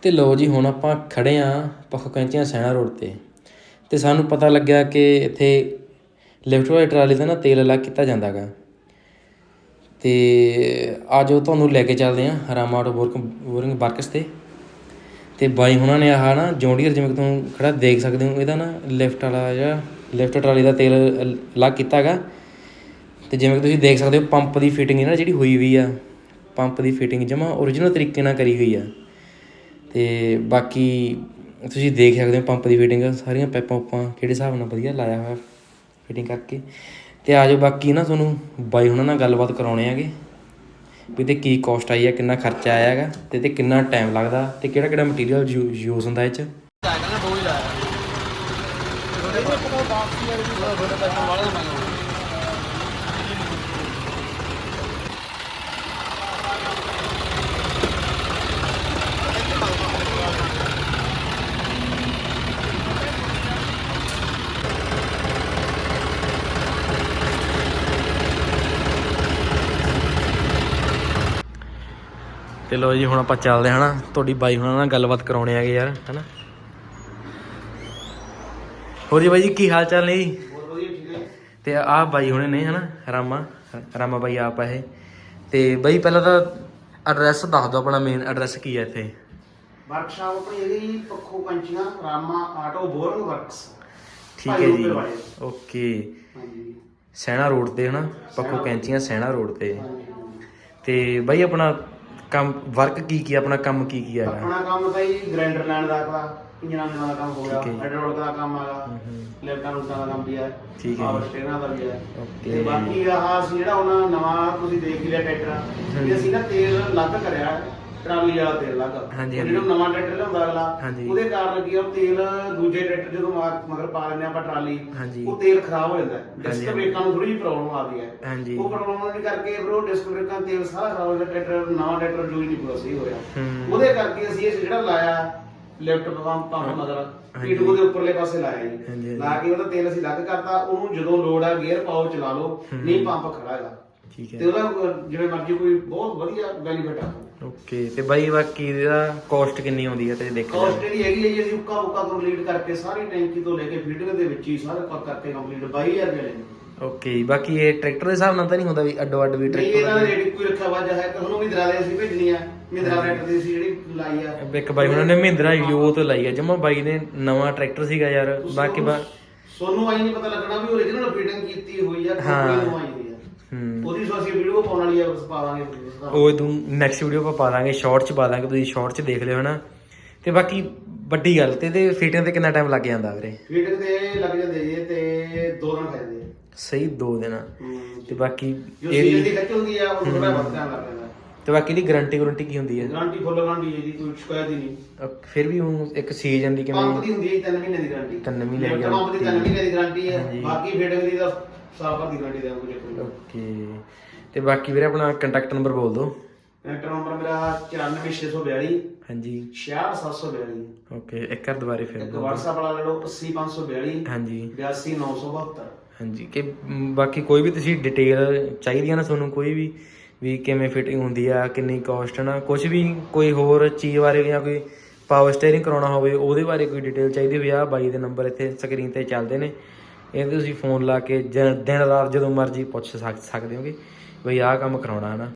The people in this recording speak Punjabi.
ਅਤੇ ਲਓ ਜੀ, ਹੁਣ ਆਪਾਂ ਖੜ੍ਹੇ ਹਾਂ ਪੱਖ ਕੈਂਚੀਆਂ ਸੈਣਾ ਰੋਡ ਤੇ। ਅਤੇ ਸਾਨੂੰ ਪਤਾ ਲੱਗਿਆ ਕਿ ਇੱਥੇ ਲਿਫਟ ਵਾਲੀ ਟਰਾਲੀ ਦਾ ਨਾ ਤੇਲ ਅਲੱਗ ਕੀਤਾ ਜਾਂਦਾ ਜਾਂਦਾਗਾ। ਅਤੇ ਅੱਜ ਉਹ ਤੁਹਾਨੂੰ ਲੈ ਕੇ ਚੱਲਦੇ ਹਾਂ ਰਾਮਾ ਆਟੋ ਬੋਰਕ ਬੋਰਿੰਗ ਵਰਕਸ ਤੇ। ਅਤੇ ਬਾਈ ਹੁਣਾਂ ਨੇ ਆਹ ਨਾ ਜੌਂਡੀਅਰ ਜਿਵੇਂ ਕਿ ਤੁਸੀਂ ਖੜਾ ਦੇਖ ਸਕਦੇ ਹੋ, ਇਹਦਾ ਨਾ ਲਿਫਟ ਵਾਲਾ ਜਿਹੜਾ ਲਿਫਟ ਟਰਾਲੀ ਦਾ ਤੇਲ ਅਲੱਗ ਕੀਤਾ ਕੀਤਾਗਾ। ਤੇ ਜਿਵੇਂ ਕਿ ਤੁਸੀਂ ਦੇਖ ਸਕਦੇ ਹੋ, ਪੰਪ ਦੀ ਫਿਟਿੰਗ ਨਾ ਜਿਹੜੀ ਹੋਈ ਵੀ ਆ, ਪੰਪ ਦੀ ਫਿਟਿੰਗ ਜਮਾ ਓਰੀਜਨਲ ਤਰੀਕੇ ਨਾਲ ਕਰੀ ਹੋਈ ਆ। ਤੇ ਬਾਕੀ ਤੁਸੀਂ ਦੇਖ ਸਕਦੇ ਹੋ ਪੰਪ ਦੀ ਫਿਟਿੰਗ ਸਾਰੀਆਂ ਪੈਪਾਂ ਉਪਾਂ ਕਿਹੜੇ ਹਿਸਾਬ ਨਾਲ ਵਧੀਆ ਲਾਇਆ ਹੋਇਆ ਫਿਟਿੰਗ ਕਰਕੇ। ਤੇ ਆਜੋ ਬਾਕੀ ਨਾ ਤੁਹਾਨੂੰ ਬਾਈ ਹੁਣਾਂ ਨਾਲ ਗੱਲਬਾਤ ਕਰਾਉਣੇ ਆਗੇ ਵੀ ਤੇ ਕੀ ਕਾਸਟ ਆਈ ਆ ਕਿੰਨਾ ਖਰਚਾ ਆਇਆ ਹੈਗਾ ਤੇ ਤੇ ਕਿੰਨਾ ਟਾਈਮ ਲੱਗਦਾ ਤੇ ਕਿਹੜਾ ਕਿਹੜਾ ਮਟੀਰੀਅਲ ਯੂਜ਼ ਹੁੰਦਾ ਇਹ ਚ। ਤੇ ਲੋ ਜੀ ਹੁਣ ਆਪਾਂ ਚੱਲਦੇ ਹਾਂ ਨਾ ਤੁਹਾਡੀ ਬਾਈ ਹੁਣਾਂ ਨਾਲ ਗੱਲਬਾਤ ਕਰਾਉਣੇ ਆਗੇ ਯਾਰ ਹਨਾ। ਹੋਰ ਜੀ ਬਾਈ ਜੀ ਕੀ ਹਾਲ ਚਾਲ ਨੇ ਜੀ? ਤੇ ਆਹ ਬਾਈ ਹੁਣੇ ਨੇ ਹਨਾ ਰਾਮਾ। ਰਾਮਾ ਬਾਈ ਆਪ ਇਹ। ਤੇ ਬਾਈ ਪਹਿਲਾਂ ਤਾਂ ਐਡਰੈਸ ਦੱਸ ਦਿਓ ਆਪਣਾ ਮੇਨ ਐਡਰੈਸ ਕੀ ਹੈ ਇੱਥੇ। ਵਰਕਸ਼ਾਪ ਆਪਣੀ ਹੈਗੀ ਪੱਖੋ ਕੰਚੀਆਂ ਰਾਮਾ ਆਟੋ ਬੋਰਿੰਗ ਵਰਕਸ ਠੀਕ ਹੈ ਜੀ। ਓਕੇ। ਹਾਂਜੀ। ਸੈਣਾ ਰੋਡ ਤੇ ਹਨਾ ਪੱਕੋ ਕੈਂਚੀਆਂ ਸੈਣਾ ਰੋਡ ਤੇ। ਤੇ ਬਾਈ ਆਪਣਾ ਕੰਮ ਵਰਕ ਕੀ ਕੀ ਆ, ਆਪਣਾ ਕੰਮ ਕੀ ਕੀ ਹੈਗਾ ਆਪਣਾ ਕੰਮ ਤਾਂ ਜੀ ਗ੍ਰਾਈਂਡਰ ਲੈਣ ਦਾ ਕਰਾ ਇੰਜਨਾਂ ਦਾ ਕੰਮ ਹੋ ਗਿਆ ਠੀਕ ਹੈ। ਦਾ ਕੰਮ ਹੈਗਾ ਹੂੰ। ਲੈਫਟਾਂ ਰੂਟਾਂ ਦਾ ਕੰਮ ਵੀ ਹੈ ਠੀਕ ਹੈ ਜੀ। ਸਟੇਰਾਂ ਦਾ ਵੀ ਹੈ ਓਕੇ। ਤੇ ਬਾਕੀ ਆਹ ਅਸੀਂ ਜਿਹੜਾ ਉਹਨਾਂ ਨਵਾਂ ਤੁਸੀਂ ਦੇਖ ਹੀ ਲਿਆ ਟਰੈਕਟਰ ਇਹ ਅਸੀਂ ਨਾ ਤੇਲ ਅਲੱਗ ਕਰਿਆ ਟਰਾਲੀ ਵਾਲਾ ਤੇਲ ਹਾਂਜੀ, ਉਹ ਜਿਹੜਾ ਨਵਾਂ ਟਰੈਕਟਰ ਲਿਆਉਂਦਾ ਅਗਲਾ ਹਾਂਜੀ। ਉਹਦੇ ਕਾਰਨ ਕੀ ਆ, ਉਹ ਤੇਲ ਦੂਜੇ ਟਰੈਕਟਰ ਜਦੋਂ ਮਾ- ਮਗਰ ਪਾ ਲੈਂਦੇ ਆਪਾਂ ਟਰਾਲੀ ਹਾਂਜੀ। ਉਹ ਤੇਲ ਖਰਾਬ ਹੋ ਜਾਂਦਾ ਹੈ ਡਿਸਕ ਹਾਂਜੀ। ਬ੍ਰੇਕਾਂ ਨੂੰ ਥੋੜੀ ਜਿਹੀ ਪ੍ਰੋਬਲਮ ਆਉਂਦੀ ਹੈ ਹਾਂਜੀ ਉਹ ਪ੍ਰੋਬਲਮ ਦੇ ਕਰਕੇ ਫਿਰ ਉਹ ਡਿਸਕ ਬ੍ਰੇਕਾਂ ਤੇਲ ਸਾਰਾ ਖਰਾਬ ਹੋ ਗਿਆ ਟਰੈਕਟਰ ਨਵਾਂ ਟਰੈਕਟਰ ਜੋ ਹੀ ਨਹੀਂ ਪੂਰਾ ਸਹੀ ਹੋਇਆ ਹੂੰ। ਉਹਦੇ ਕਰਕੇ ਅਸੀਂ ਇਹ ਜਿਹੜਾ ਲਾਇਆ ਲੈਫਟ ਪੰਪ ਪੰਪ ਮਗਰ ਹਾਂਜੀ। ਪੀਟੂ ਦੇ ਉੱਪਰਲੇ ਪਾਸੇ ਲਾਇਆ ਹਾਂਜੀ, ਜੀ ਹਾਂਜੀ। ਲਾ ਕੇ ਉਹਦਾ ਤੇਲ ਅਸੀਂ ਲੱਗ ਕਰਤਾ ਉਹਨੂੰ ਜਦੋਂ ਲੋਡ ਆ ਗੇਅਰ ਪਾਓ ਚਲਾ ਲਓ ਨਹੀਂ ਪੰਪ ਖੜਾ ਹੈਗਾ ਠੀਕ ਤੇ ਹੈ ਉਹਦਾ ਅਹ, ਜਿਵੇਂ ਮਰਜ਼ੀ ਕੋਈ ਬਹੁਤ ਵਧੀਆ ਬੈਨੀਫਿਟ ਆ। ਓਕੇ ਤੇ ਬਾਈ ਬਾਕੀ ਇਹਦਾ ਕਾਸਟ ਕਿੰਨੀ ਆਉਂਦੀ ਹੈ ਤੇ ਦੇਖੋ ਕਾਸਟ ਇਹਦੀ ਹੈਗੀ ਹੈ ਜੀ ਅਸੀਂ ਉੱਕਾ ਉੱਕਾ ਕੰਪਲੀਟ ਕਰਕੇ ਸਾਰੀ ਟੈਂਕੀ ਤੋਂ ਲੈ ਕੇ ਫਿਟਿੰਗ ਦੇ ਵਿੱਚ ਹੀ ਸਾਰੇ ਪੱਕ ਕਰਕੇ ਕੰਪਲੀਟ 22000 ਰੁਪਏ ਲੈਂਦੇ ਓਕੇ ਬਾਕੀ ਇਹ ਟਰੈਕਟਰ ਦੇ ਹਿਸਾਬ ਨਾਲ ਤਾਂ ਨਹੀਂ ਹੁੰਦਾ ਵੀ ਅੱਡੋ ਅੱਡ ਵੀ ਨਹੀਂ ਇਹਨਾਂ ਟਰੈਕਟਰ ਦਾ ਰੇਟ ਕੋਈ ਰੱਖਿਆ ਵਾਜਾ ਹੈ ਤੁਹਾਨੂੰ ਵੀ ਦਰਾ ਦੇ ਅਸੀਂ ਭੇਜਣੀ ਆ। ਮਿੰਦਰਾ ਰੇਟ ਦੀ ਅਸੀਂ ਜਿਹੜੀ ਲਾਈ ਆ। ਇੱਕ ਬਾਈ ਉਹਨਾਂ ਨੇ ਮਹਿੰਦਰਾ ਯੂਥ ਲਾਈ ਹੈ ਜਮਾ ਬਾਈ ਨੇ ਨਵਾਂ ਟਰੈਕਟਰ ਸੀਗਾ ਯਾਰ ਬਾਕੀ ਬਾ ਸੋਨੂੰ ਆਈ ਨਹੀਂ ਪਤਾ ਲੱਗਣਾ ਵੀ origignal ਫਿਟਿੰਗ ਕੀਤੀ ਹੋਈ ਆ ਹਾਂ। ਕੰਪਨੀ ਨੂੰ ਆਈ ਹੂੰ। ਉਹਦੀ ਸੋ ਅਸੀਂ ਵੀਡੀਓ ਪਾਉਣ ਵਾਲੀ ਆ ਬਸ ਪਾ ਦਾਂਗੇ। ਉਹ ਤੂੰ ਨੈਕਸਟ ਵੀਡੀਓ ਪਾ ਦਾਂਗੇ ਸ਼ਾਰਟ ਚ ਪਾ ਦਾਂਗੇ ਤੁਸੀਂ ਸ਼ਾਰਟ ਚ ਦੇਖ ਲਿਓ ਹਨਾ। ਤੇ ਬਾਕੀ ਵੱਡੀ ਗੱਲ ਤੇ ਤੇ ਫਿਟਿੰਗ ਤੇ ਕਿੰਨਾ ਟਾਈਮ ਲੱਗ ਜਾਂਦਾ ਵੀਰੇ? ਫਿਟਿੰਗ ਤੇ ਲੱਗ ਜਾਂਦੇ ਜੀ ਤੇ ਦੋ ਦਿਨ ਖਾ ਜਾਂਦੇ ਆ। ਸਹੀ 2 ਦਿਨ। ਤੇ ਬਾਕੀ ਜੋ ਸੀਜ਼ਨ ਇਹਦੀ ਦੀ ਖੱਚ ਹੁੰਦੀ ਆ ਉਹ ਥੋੜਾ ਬਹੁਤ ਟਾਈਮ ਲੱਗ ਜਾਂਦਾ। ਤੇ ਬਾਕੀ ਦੀ ਗਾਰੰਟੀ ਗਾਰੰਟੀ ਕੀ ਹੁੰਦੀ ਹੈ ਗਾਰੰਟੀ ਫੁੱਲ ਗਾਰੰਟੀ ਹੈ ਜੀ ਕੋਈ ਸ਼ਿਕਾਇਤ ਹੀ ਨਹੀਂ। ਅਹ ਫਿਰ ਵੀ ਉਹ ਇੱਕ ਸੀਜ਼ਨ ਦੀ ਪੰਪ ਕਿਵੇਂ ਦੀ ਹੁੰਦੀ ਹੈ 3 ਮਹੀਨੇ ਦੀ ਗਾਰੰਟੀ ਤਿੰਨ ਮਹੀਨੇ ਦੀ ਪੰਪ ਦੀ 3 guarantee। ਮਹੀਨੇ ਦੀ ਗਾਰੰਟੀ ਹੈ। ਹਾਂਜੀ। ਬਾਕੀ ਫਿਟਿੰਗ ਦੀ ਤਾਂ ਸਾਲ ਭਰ ਦੀ ਗਾਰੰਟੀ ਦੇ ਕੋਈ। ਚੱਕਰ ਨਹੀਂ ਓਕੇ। ਤੇ ਬਾਕੀ ਵੀਰੇ ਆਪਣਾ ਕੰਟੈਕਟ ਨੰਬਰ ਬੋਲ ਦਿਓ। ਕੰਟੈਕਟ ਨੰਬਰ ਮੇਰਾ 94642 ਹਾਂਜੀ। 66742 ਓਕੇ ਇੱਕ ਵਾਰ ਦੁਬਾਰੇ ਫਿਰ ਇੱਕ ਬੋਲ ਦਿਓ। WhatsApp ਵਾਲਾ ਲੈ ਲਓ 80542 ਹਾਂਜੀ। 82972 ਹਾਂਜੀ ਕਿ ਮ, ਬਾਕੀ ਕੋਈ ਵੀ ਤੁਸੀਂ ਡਿਟੇਲ ਚਾਹੀਦੀ ਆ ਨਾ ਤੁਹਾਨੂੰ ਕੋਈ ਵੀ ਵੀ ਕਿਵੇਂ ਫਿਟਿੰਗ ਹੁੰਦੀ ਆ ਕਿੰਨੀ ਕਾਸਟ ਨਾ ਕੁਝ ਵੀ ਕੋਈ ਹੋਰ ਚੀਜ਼ ਬਾਰੇ ਜਾਂ ਕੋਈ ਪਾਵਰ ਸਟੀਅਰਿੰਗ ਕਰਾਉਣਾ ਹੋਵੇ ਉਹਦੇ ਬਾਰੇ ਕੋਈ ਡਿਟੇਲ ਚਾਹੀਦੀ ਹੋਵੇ ਆ ਬਾਈ ਦੇ ਨੰਬਰ ਇੱਥੇ ਸਕਰੀਨ ਤੇ ਚੱਲਦੇ ਨੇ। ਇਹ ਤੁਸੀਂ ਫੋਨ ਲਾ ਕੇ ਜ- ਦਿਨ ਰਾਤ ਜਦੋਂ ਮਰਜ਼ੀ ਪੁੱਛ ਸਕ- ਸਕਦੇ ਹੋਗੇ, ਬਈ ਆਹ ਕੰਮ ਕਰਾਉਣਾ ਹੈ ਨਾ।